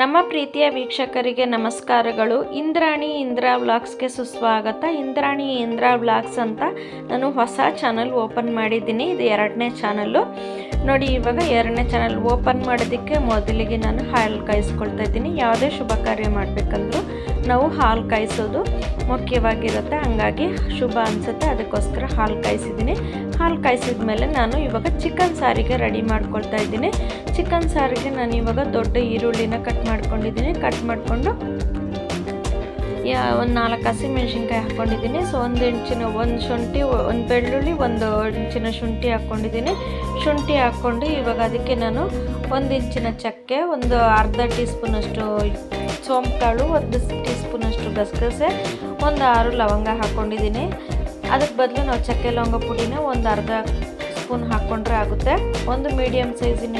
ನಮ್ಮ ಪ್ರೀತಿಯ ವೀಕ್ಷಕರಿಗೆ ನಮಸ್ಕಾರಗಳು. ಇಂದ್ರಾಣಿ ಇಂದ್ರಾ ವ್ಲಾಗ್ಸ್ಗೆ ಸುಸ್ವಾಗತ. ಇಂದ್ರಾಣಿ ಇಂದ್ರಾ ವ್ಲಾಗ್ಸ್ ಅಂತ ನಾನು ಹೊಸ ಚಾನಲ್ ಓಪನ್ ಮಾಡಿದ್ದೀನಿ. ಇದು ಎರಡನೇ ಚಾನಲ್ಲು. ನೋಡಿ, ಇವಾಗ ಎರಡನೇ ಚಾನಲ್ ಓಪನ್ ಮಾಡೋದಕ್ಕೆ ಮೊದಲಿಗೆ ನಾನು ಹಾಲು ಕಾಯಿಸ್ಕೊಳ್ತಾ ಇದ್ದೀನಿ. ಯಾವುದೇ ಶುಭ ಕಾರ್ಯ ಮಾಡಬೇಕಂದ್ರೂ ನಾವು ಹಾಲು ಕಾಯಿಸೋದು ಮುಖ್ಯವಾಗಿರುತ್ತೆ. ಹಂಗಾಗಿ ಶುಭ ಅನಿಸುತ್ತೆ. ಅದಕ್ಕೋಸ್ಕರ ಹಾಲು ಕಾಯಿಸಿದ್ದೀನಿ. ಹಾಲು ಕಾಯಿಸಿದ ಮೇಲೆ ನಾನು ಇವಾಗ ಚಿಕನ್ ಸಾರಿಗೆ ರೆಡಿ ಮಾಡ್ಕೊಳ್ತಾ ಇದ್ದೀನಿ. ಚಿಕನ್ ಸಾರಿಗೆ ನಾನು ಇವಾಗ ದೊಡ್ಡ ಈರುಳ್ಳಿನ ಕಟ್ ಮಾಡ್ಕೊಂಡಿದ್ದೀನಿ. ಕಟ್ ಮಾಡಿಕೊಂಡು ಒಂದು ನಾಲ್ಕು ಹಸಿಮೆಣ್ಸಿನ್ಕಾಯಿ ಹಾಕ್ಕೊಂಡಿದ್ದೀನಿ ಸೊ ಒಂದು ಇಂಚಿನ, ಒಂದು ಶುಂಠಿ, ಒಂದು ಬೆಳ್ಳುಳ್ಳಿ, ಒಂದು ಇಂಚಿನ ಶುಂಠಿ ಹಾಕ್ಕೊಂಡಿದ್ದೀನಿ ಶುಂಠಿ ಹಾಕ್ಕೊಂಡು ಇವಾಗ ಅದಕ್ಕೆ ನಾನು ಒಂದು ಇಂಚಿನ ಚಕ್ಕೆ, ಒಂದು ಅರ್ಧ ಟೀ ಸ್ಪೂನಷ್ಟು ಸೋಂಪು ಒಂದು ಟೀ ಸ್ಪೂನಷ್ಟು ಗಸಗಸೆ, ಒಂದು ಆರು ಲವಂಗ ಹಾಕ್ಕೊಂಡಿದ್ದೀನಿ ಅದಕ್ಕೆ ಬದಲು ನಾವು ಚಕ್ಕೆ ಲವಂಗ ಪುಡಿನ ಒಂದು ಅರ್ಧ ಸ್ಪೂನ್ ಹಾಕ್ಕೊಂಡ್ರೆ ಆಗುತ್ತೆ. ಒಂದು ಮೀಡಿಯಮ್ ಸೈಜಿನ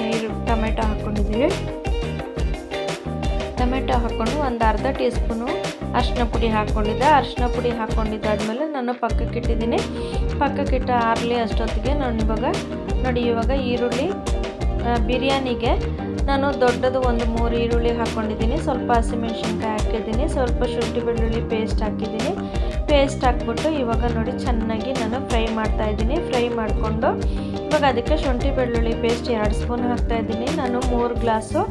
ಟೊಮೆಟೊ ಹಾಕ್ಕೊಂಡಿದ್ದೀವಿ ಟೊಮೆಟೊ ಹಾಕ್ಕೊಂಡು ಒಂದು ಅರ್ಧ ಟೀ ಸ್ಪೂನು ಅರಿಶಿನ ಪುಡಿ ಹಾಕ್ಕೊಂಡಿದ್ದೆ ಅರಿಶಿನ ಪುಡಿ ಹಾಕ್ಕೊಂಡಿದ್ದಾದಮೇಲೆ ನಾನು ಪಕ್ಕಕ್ಕೆ ಇಟ್ಟಿದ್ದೀನಿ. ಪಕ್ಕಕ್ಕಿಟ್ಟ ಆರಲಿ ಅಷ್ಟೊತ್ತಿಗೆ ನಾನು ಇವಾಗ, ನೋಡಿ ಇವಾಗ ಈರುಳ್ಳಿ ಬಿರಿಯಾನಿಗೆ ನಾನು ದೊಡ್ಡದು ಒಂದು ಮೂರು ಈರುಳ್ಳಿ ಹಾಕ್ಕೊಂಡಿದ್ದೀನಿ ಸ್ವಲ್ಪ ಹಸಿಮೆಣ್ಸಿನ್ಕಾಯಿ ಹಾಕಿದ್ದೀನಿ. ಸ್ವಲ್ಪ ಶುಂಠಿ ಬೆಳ್ಳುಳ್ಳಿ ಪೇಸ್ಟ್ ಹಾಕಿದ್ದೀನಿ. ಪೇಸ್ಟ್ ಹಾಕ್ಬಿಟ್ಟು ಇವಾಗ ನೋಡಿ ಚೆನ್ನಾಗಿ ನಾನು ಫ್ರೈ ಮಾಡ್ತಾ ಇದ್ದೀನಿ. ಫ್ರೈ ಮಾಡಿಕೊಂಡು ಇವಾಗ ಅದಕ್ಕೆ ಶುಂಠಿ ಬೆಳ್ಳುಳ್ಳಿ ಪೇಸ್ಟ್ ಎರಡು ಸ್ಪೂನ್ ಹಾಕ್ತಾ ಇದ್ದೀನಿ. ನಾನು ಮೂರು ಗ್ಲಾಸು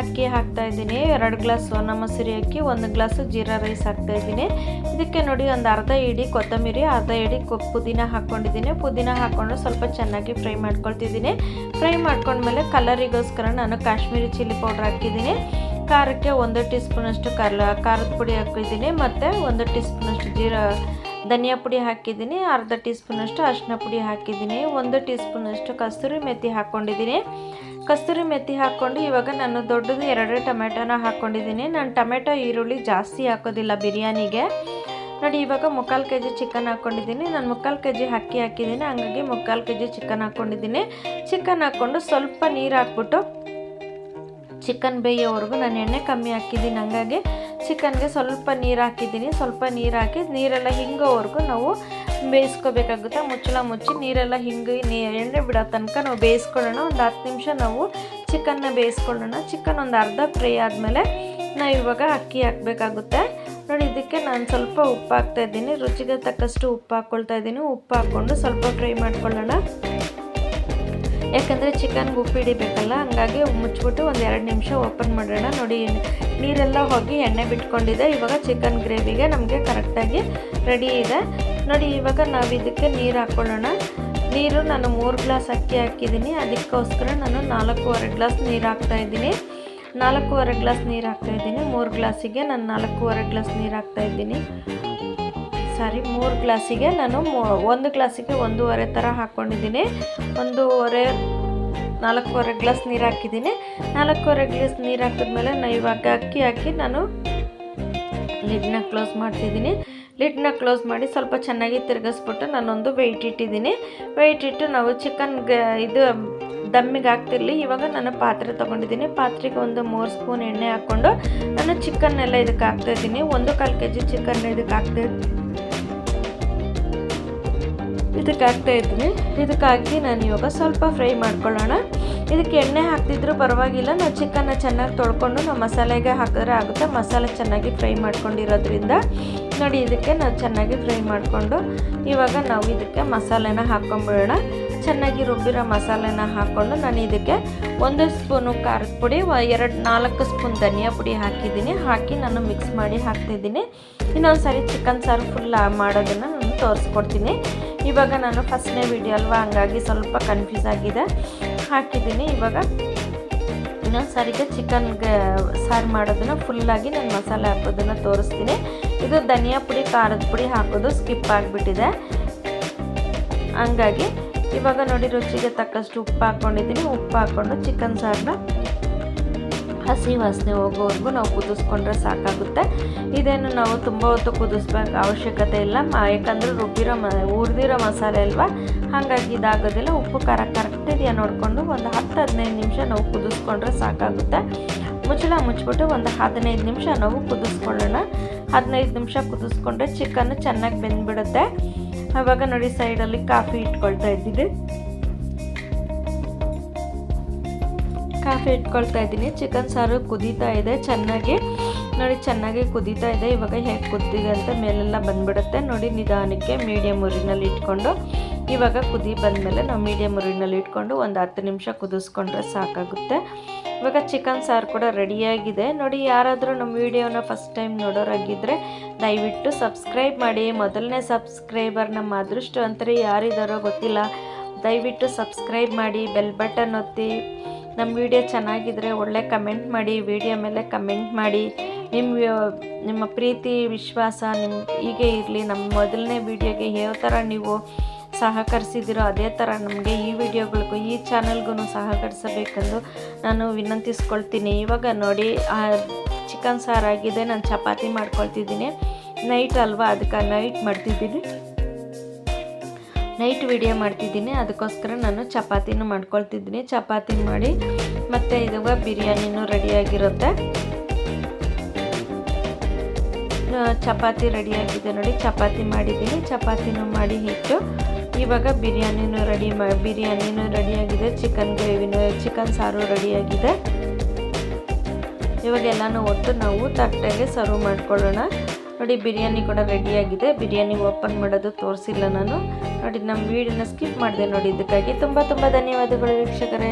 ಅಕ್ಕಿ ಹಾಕ್ತಾ ಇದ್ದೀನಿ. ಎರಡು ಗ್ಲಾಸ್ ಸೋನಾ ಮೊಸರಿ ಅಕ್ಕಿ ಒಂದು ಗ್ಲಾಸು ಜೀರಾ ರೈಸ್ ಹಾಕ್ತಾ ಇದ್ದೀನಿ. ಇದಕ್ಕೆ ನೋಡಿ ಒಂದು ಅರ್ಧ ಇಡಿ ಕೊತ್ತಂಬರಿ, ಅರ್ಧ ಇಡಿ ಪುದೀನ ಹಾಕ್ಕೊಂಡಿದ್ದೀನಿ. ಪುದೀನ ಹಾಕ್ಕೊಂಡು ಸ್ವಲ್ಪ ಚೆನ್ನಾಗಿ ಫ್ರೈ ಮಾಡ್ಕೊಳ್ತಿದ್ದೀನಿ. ಫ್ರೈ ಮಾಡ್ಕೊಂಡ್ಮೇಲೆ ಕಲರಿಗೋಸ್ಕರ ನಾನು ಕಾಶ್ಮೀರಿ ಚಿಲ್ಲಿ ಪೌಡ್ರ್ ಹಾಕಿದ್ದೀನಿ. ಖಾರಕ್ಕೆ ಒಂದು ಟೀ ಸ್ಪೂನಷ್ಟು ಕರ್ಲ ಖಾರದ ಪುಡಿ ಹಾಕಿದ್ದೀನಿ ಮತ್ತು ಒಂದು ಟೀ ಸ್ಪೂನಷ್ಟು ಜೀರಾ ಧನಿಯಾ ಪುಡಿ ಹಾಕಿದ್ದೀನಿ. ಅರ್ಧ ಟೀ ಸ್ಪೂನಷ್ಟು ಅರಿಶಿನ ಪುಡಿ ಹಾಕಿದ್ದೀನಿ. ಒಂದು ಟೀ ಸ್ಪೂನಷ್ಟು ಕಸ್ತೂರಿ ಮೆಥಿ ಹಾಕ್ಕೊಂಡಿದ್ದೀನಿ. ಕಸ್ತೂರಿ ಮೆತ್ತಿ ಹಾಕ್ಕೊಂಡು ಇವಾಗ ನಾನು ದೊಡ್ಡದು ಎರಡೇ ಟೊಮೆಟೊನ ಹಾಕ್ಕೊಂಡಿದ್ದೀನಿ. ನಾನು ಟೊಮೆಟೊ, ಈರುಳ್ಳಿ ಜಾಸ್ತಿ ಹಾಕೋದಿಲ್ಲ ಬಿರಿಯಾನಿಗೆ. ನೋಡಿ, ಇವಾಗ ಮುಕ್ಕಾಲು ಕೆ ಜಿ ಚಿಕನ್ ಹಾಕ್ಕೊಂಡಿದ್ದೀನಿ. ನಾನು ಮುಕ್ಕಾಲು ಕೆ ಜಿ ಅಕ್ಕಿ ಹಾಕಿದ್ದೀನಿ. ಹಂಗಾಗಿ ಮುಕ್ಕಾಲು ಕೆ ಜಿ ಚಿಕನ್ ಹಾಕ್ಕೊಂಡಿದ್ದೀನಿ. ಚಿಕನ್ ಹಾಕ್ಕೊಂಡು ಸ್ವಲ್ಪ ನೀರು ಹಾಕ್ಬಿಟ್ಟು ಚಿಕನ್ ಬೇಯೋವರೆಗೂ ನಾನು ಎಣ್ಣೆ ಕಮ್ಮಿ ಹಾಕಿದ್ದೀನಿ. ಹಂಗಾಗಿ ಚಿಕನ್ಗೆ ಸ್ವಲ್ಪ ನೀರು ಹಾಕಿದ್ದೀನಿ. ಸ್ವಲ್ಪ ನೀರು ಹಾಕಿ ನೀರೆಲ್ಲ ಹಿಂಗೋವರೆಗೂ ನಾವು ಬೇಯಿಸ್ಕೋಬೇಕಾಗುತ್ತೆ. ಮುಚ್ಚಳ ಮುಚ್ಚಿ ನೀರೆಲ್ಲ ಹಿಂಗೆ ಎಣ್ಣೆ ಬಿಡೋ ತನಕ ನಾವು ಬೇಯಿಸ್ಕೊಳ್ಳೋಣ. ಒಂದು ಹತ್ತು ನಿಮಿಷ ನಾವು ಚಿಕನ್ನ ಬೇಯಿಸ್ಕೊಳ್ಳೋಣ. ಚಿಕನ್ ಒಂದು ಅರ್ಧ ಫ್ರೈ ಆದಮೇಲೆ ನಾವು ಇವಾಗ ಅಕ್ಕಿ ಹಾಕಬೇಕಾಗುತ್ತೆ. ನೋಡಿ, ಇದಕ್ಕೆ ನಾನು ಸ್ವಲ್ಪ ಉಪ್ಪು ಹಾಕ್ತಾ ಇದ್ದೀನಿ. ರುಚಿಗೆ ತಕ್ಕಷ್ಟು ಉಪ್ಪು ಹಾಕ್ಕೊಳ್ತಾ ಇದ್ದೀನಿ. ಉಪ್ಪು ಹಾಕ್ಕೊಂಡು ಸ್ವಲ್ಪ ಫ್ರೈ ಮಾಡ್ಕೊಳ್ಳೋಣ. ಯಾಕಂದರೆ ಚಿಕನ್ಗೆ ಉಪ್ಪಿಡಿಬೇಕಲ್ಲ ಹಾಗಾಗಿ ಮುಚ್ಚಿಬಿಟ್ಟು ಒಂದು ಎರಡು ನಿಮಿಷ ಓಪನ್ ಮಾಡೋಣ. ನೋಡಿ, ನೀರೆಲ್ಲ ಹೋಗಿ ಎಣ್ಣೆ ಬಿಟ್ಕೊಂಡಿದೆ. ಇವಾಗ ಚಿಕನ್ ಗ್ರೇವಿಗೆ ನಮಗೆ ಕರೆಕ್ಟಾಗಿ ರೆಡಿ ಇದೆ. ನೋಡಿ, ಇವಾಗ ನಾವು ಇದಕ್ಕೆ ನೀರು ಹಾಕ್ಕೊಳ್ಳೋಣ ನೀರು ನಾನು ಮೂರು ಗ್ಲಾಸ್ ಅಕ್ಕಿ ಹಾಕಿದ್ದೀನಿ. ಅದಕ್ಕೋಸ್ಕರ ನಾನು ನಾಲ್ಕೂವರೆ ಗ್ಲಾಸ್ ನೀರು ಹಾಕ್ತಾಯಿದ್ದೀನಿ ನಾಲ್ಕೂವರೆ ಗ್ಲಾಸ್ ನೀರು ಹಾಕ್ತಾಯಿದ್ದೀನಿ ಮೂರು ಗ್ಲಾಸಿಗೆ ನಾನು ನಾಲ್ಕೂವರೆ ಗ್ಲಾಸ್ ನೀರು ಹಾಕ್ತಾಯಿದ್ದೀನಿ ಸಾರಿ, ಮೂರು ಗ್ಲಾಸಿಗೆ ನಾನು ಒಂದು ಗ್ಲಾಸಿಗೆ ಒಂದೂವರೆ ಥರ ಹಾಕ್ಕೊಂಡಿದ್ದೀನಿ ಒಂದೂವರೆ, ನಾಲ್ಕೂವರೆ ಗ್ಲಾಸ್ ನೀರು ಹಾಕಿದ್ದೀನಿ. ನಾಲ್ಕೂವರೆ ಗ್ಲಾಸ್ ನೀರು ಹಾಕಿದ್ಮೇಲೆ ನಾನು ಇವಾಗ ಅಕ್ಕಿ ಹಾಕಿ ನಾನು ಲಿಡ್ನ ಕ್ಲೋಸ್ ಮಾಡ್ತಿದ್ದೀನಿ. ಲಿಡ್ನ ಕ್ಲೋಸ್ ಮಾಡಿ ಸ್ವಲ್ಪ ಚೆನ್ನಾಗಿ ತಿರುಗಿಸ್ಬಿಟ್ಟು ನಾನೊಂದು ವೆಯ್ಟ್ ಇಟ್ಟಿದ್ದೀನಿ. ವೆಯ್ಟ್ ಇಟ್ಟು ನಾವು ಚಿಕನ್ಗೆ ಇದು ದಮ್ಮಿಗೆ ಹಾಕ್ತಿರ್ಲಿ. ಇವಾಗ ನಾನು ಪಾತ್ರೆ ತೊಗೊಂಡಿದ್ದೀನಿ. ಪಾತ್ರೆಗೆ ಒಂದು ಮೂರು ಸ್ಪೂನ್ ಎಣ್ಣೆ ಹಾಕ್ಕೊಂಡು ನಾನು ಚಿಕನ್ನೆಲ್ಲ ಇದಕ್ಕೆ ಹಾಕ್ತಾಯಿದ್ದೀನಿ ಒಂದು ಕಾಲು ಕೆ ಜಿ ಚಿಕನ್ ಇದಕ್ಕೆ ಹಾಕ್ತಾ ಇದಕ್ಕೆ ಹಾಕ್ತಾ ಇದ್ದೀನಿ ಇದಕ್ಕೆ ಹಾಕಿ ನಾನು ಇವಾಗ ಸ್ವಲ್ಪ ಫ್ರೈ ಮಾಡ್ಕೊಳ್ಳೋಣ. ಇದಕ್ಕೆ ಎಣ್ಣೆ ಹಾಕ್ತಿದ್ರು ಪರವಾಗಿಲ್ಲ. ನಾವು ಚಿಕನ್ನ ಚೆನ್ನಾಗಿ ತೊಳ್ಕೊಂಡು ನಾವು ಮಸಾಲೆಗೆ ಹಾಕಿದ್ರೆ ಆಗುತ್ತೆ. ಮಸಾಲೆ ಚೆನ್ನಾಗಿ ಫ್ರೈ ಮಾಡ್ಕೊಂಡಿರೋದ್ರಿಂದ ನೋಡಿ, ಇದಕ್ಕೆ ನಾವು ಚೆನ್ನಾಗಿ ಫ್ರೈ ಮಾಡಿಕೊಂಡು ಇವಾಗ ನಾವು ಇದಕ್ಕೆ ಮಸಾಲೆನ ಹಾಕ್ಕೊಂಬಿಡೋಣ. ಚೆನ್ನಾಗಿ ರುಬ್ಬಿರೋ ಮಸಾಲೆನ ಹಾಕ್ಕೊಂಡು ನಾನು ಇದಕ್ಕೆ ಒಂದು ಸ್ಪೂನು ಖಾರದ ಪುಡಿ ಎರಡು ನಾಲ್ಕು ಸ್ಪೂನ್ ಧನಿಯಾ ಪುಡಿ ಹಾಕಿದ್ದೀನಿ. ಹಾಕಿ ನಾನು ಮಿಕ್ಸ್ ಮಾಡಿ ಹಾಕ್ತಿದ್ದೀನಿ. ಇನ್ನೊಂದು ಸಾರಿ ಚಿಕನ್ ಸಾರು ಫುಲ್ ಮಾಡೋದನ್ನು ನಾನು ತೋರಿಸ್ಕೊಡ್ತೀನಿ. ಇವಾಗ ನಾನು ಫಸ್ಟ್ನೇ ವಿಡಿಯೋ ಅಲ್ವಾ? ಹಂಗಾಗಿ ಸ್ವಲ್ಪ ಕನ್ಫ್ಯೂಸ್ ಆಗಿದೆ. ಹಾಕಿದ್ದೀನಿ. ಇವಾಗ ಇನ್ನೊಂದು ಸಾರಿಗೆ ಚಿಕನ್ಗೆ ಸಾರು ಮಾಡೋದನ್ನು ಫುಲ್ಲಾಗಿ ನಾನು ಮಸಾಲೆ ಹಾಕೋದನ್ನು ತೋರಿಸ್ತೀನಿ. ಇದು ಧನಿಯಾ ಪುಡಿ, ಖಾರದ ಪುಡಿ ಹಾಕೋದು ಸ್ಕಿಪ್ ಆಗಿಬಿಟ್ಟಿದೆ. ಹಂಗಾಗಿ ಇವಾಗ ನೋಡಿ ರುಚಿಗೆ ತಕ್ಕಷ್ಟು ಉಪ್ಪು ಹಾಕ್ಕೊಂಡಿದ್ದೀನಿ ಉಪ್ಪು ಹಾಕ್ಕೊಂಡು ಚಿಕನ್ ಸಾರನ್ನ ಹಸಿ ವಾಸನೆ ಹೋಗೋವರೆಗೂ ನಾವು ಕುದಿಸ್ಕೊಂಡ್ರೆ ಸಾಕಾಗುತ್ತೆ. ಇದೇನು ನಾವು ತುಂಬ ಹೊತ್ತು ಕುದಿಸ್ಬೇಕು ಅವಶ್ಯಕತೆ ಇಲ್ಲ. ಯಾಕಂದರೆ ರುಬ್ಬಿರೋ ಮ, ಹುರಿದಿರೋ ಮಸಾಲೆ ಅಲ್ವಾ? ಹಾಗಾಗಿ ಇದಾಗೋದಿಲ್ಲ. ಉಪ್ಪು, ಖಾರ, ಕರೆಕ್ಟ್ ಇದೆಯಾ ನೋಡಿಕೊಂಡು ಒಂದು ಹತ್ತು, ಹದಿನೈದು ನಿಮಿಷ ನಾವು ಕುದಿಸ್ಕೊಂಡ್ರೆ ಸಾಕಾಗುತ್ತೆ. ಮುಚ್ಚಳ ಮುಚ್ಚಿಬಿಟ್ಟು ಒಂದು ಹದಿನೈದು ನಿಮಿಷ ನಾವು ಕುದಿಸ್ಕೊಳ್ಳೋಣ. ಹದಿನೈದು ನಿಮಿಷ ಕುದಿಸ್ಕೊಂಡ್ರೆ ಚಿಕನ್ ಚೆನ್ನಾಗಿ ಬೆಂದ್ಬಿಡುತ್ತೆ. ಆವಾಗ ನೋಡಿ ಸೈಡಲ್ಲಿ ಕಾಫಿ ಇಟ್ಕೊಳ್ತಾ ಇದ್ದೀನಿ ಕಾಫಿ ಇಟ್ಕೊಳ್ತಾ ಇದ್ದೀನಿ. ಚಿಕನ್ ಸಾರು ಕುದೀತಾ ಇದೆ, ಚೆನ್ನಾಗಿ. ನೋಡಿ, ಚೆನ್ನಾಗಿ ಕುದೀತಾ ಇದೆ. ಇವಾಗ ಹೇಗೆ ಕುದ್ದಿದೆ ಅಂತ ಮೇಲೆಲ್ಲ ಬಂದ್ಬಿಡುತ್ತೆ. ನೋಡಿ, ನಿಧಾನಕ್ಕೆ ಮೀಡಿಯಮ್ ಉರಿನಲ್ಲಿ ಇಟ್ಕೊಂಡು, ಇವಾಗ ಕುದಿ ಬಂದಮೇಲೆ ನಾವು ಮೀಡಿಯಮ್ ಉರಿನಲ್ಲಿ ಇಟ್ಕೊಂಡು ಒಂದು ಹತ್ತು ನಿಮಿಷ ಕುದಿಸ್ಕೊಂಡ್ರೆ ಸಾಕಾಗುತ್ತೆ. ಇವಾಗ ಚಿಕನ್ ಸಾರು ಕೂಡ ರೆಡಿಯಾಗಿದೆ. ನೋಡಿ, ಯಾರಾದರೂ ನಮ್ಮ ವೀಡಿಯೋನ ಫಸ್ಟ್ ಟೈಮ್ ನೋಡೋರಾಗಿದ್ದರೆ ದಯವಿಟ್ಟು ಸಬ್ಸ್ಕ್ರೈಬ್ ಮಾಡಿ. ಮೊದಲನೇ ಸಬ್ಸ್ಕ್ರೈಬರ್ ನಮ್ಮ ಅಂತಾರೆ ಯಾರಿದ್ದಾರೋ ಗೊತ್ತಿಲ್ಲ. ದಯವಿಟ್ಟು ಸಬ್ಸ್ಕ್ರೈಬ್ ಮಾಡಿ, ಬೆಲ್ ಬಟನ್ ಒತ್ತಿ. ನಮ್ಮ ವಿಡಿಯೋ ಚೆನ್ನಾಗಿದ್ರೆ ಒಳ್ಳೆ ಕಮೆಂಟ್ ಮಾಡಿ, ವಿಡಿಯೋ ಮೇಲೆ ಕಮೆಂಟ್ ಮಾಡಿ. ನಿಮ್ಮ ನಿಮ್ಮ ಪ್ರೀತಿ, ವಿಶ್ವಾಸ ನಿಮ್ಮ ಹೀಗೆ ಇರಲಿ. ನಮ್ಮ ಮೊದಲನೇ ವಿಡಿಯೋಗೆ ಯಾವ ಥರ ನೀವು ಸಹಕರಿಸಿದಿರೋ ಅದೇ ಥರ ನಮಗೆ ಈ ವಿಡಿಯೋಗಳಿಗೂ, ಈ ಚಾನಲ್ಗೂ ಸಹಕರಿಸಬೇಕೆಂದು ನಾನು ವಿನಂತಿಸ್ಕೊಳ್ತೀನಿ. ಇವಾಗ ನೋಡಿ ಚಿಕನ್ ಸಾರಾಗಿದೆ. ನಾನು ಚಪಾತಿ ಮಾಡ್ಕೊಳ್ತಿದ್ದೀನಿ. ನೈಟ್ ಅಲ್ವಾ? ಅದಕ್ಕೆ ನೈಟ್ ಮಾಡ್ತಿದ್ದೀನಿ. ನೈಟ್ ವಿಡಿಯೋ ಮಾಡ್ತಿದ್ದೀನಿ. ಅದಕ್ಕೋಸ್ಕರ ನಾನು ಚಪಾತಿನೂ ಮಾಡ್ಕೊಳ್ತಿದ್ದೀನಿ. ಚಪಾತಿ ಮಾಡಿ, ಮತ್ತು ಇವಾಗ ಬಿರಿಯಾನಿನೂ ರೆಡಿಯಾಗಿರುತ್ತೆ. ಚಪಾತಿ ರೆಡಿಯಾಗಿದೆ ನೋಡಿ. ಚಪಾತಿ ಮಾಡಿದ್ದೀನಿ. ಚಪಾತಿನೂ ಮಾಡಿ ಇಟ್ಟು ಇವಾಗ ಬಿರಿಯಾನಿನೂ ರೆಡಿ ಮಾ, ಬಿರಿಯಾನಿನೂ ರೆಡಿಯಾಗಿದೆ. ಚಿಕನ್ ಗ್ರೇವಿನೂ, ಚಿಕನ್ ಸಾರು ರೆಡಿಯಾಗಿದೆ. ಇವಾಗ ಎಲ್ಲನೂ ಒಟ್ಟು ನಾವು ತಟ್ಟೆಗೆ ಸರ್ವ್ ಮಾಡ್ಕೊಳ್ಳೋಣ. ನೋಡಿ, ಬಿರಿಯಾನಿ ಕೂಡ ರೆಡಿಯಾಗಿದೆ. ಬಿರಿಯಾನಿ ಓಪನ್ ಮಾಡೋದು ತೋರಿಸಿಲ್ಲ ನಾನು. ನೋಡಿ ನಮ್ಮ ವೀಡಿಯೋನ ಸ್ಕಿಪ್ ಮಾಡಿದೆ ನೋಡಿ ಇದಕ್ಕಾಗಿ ತುಂಬ ತುಂಬ ಧನ್ಯವಾದಗಳು ವೀಕ್ಷಕರೇ.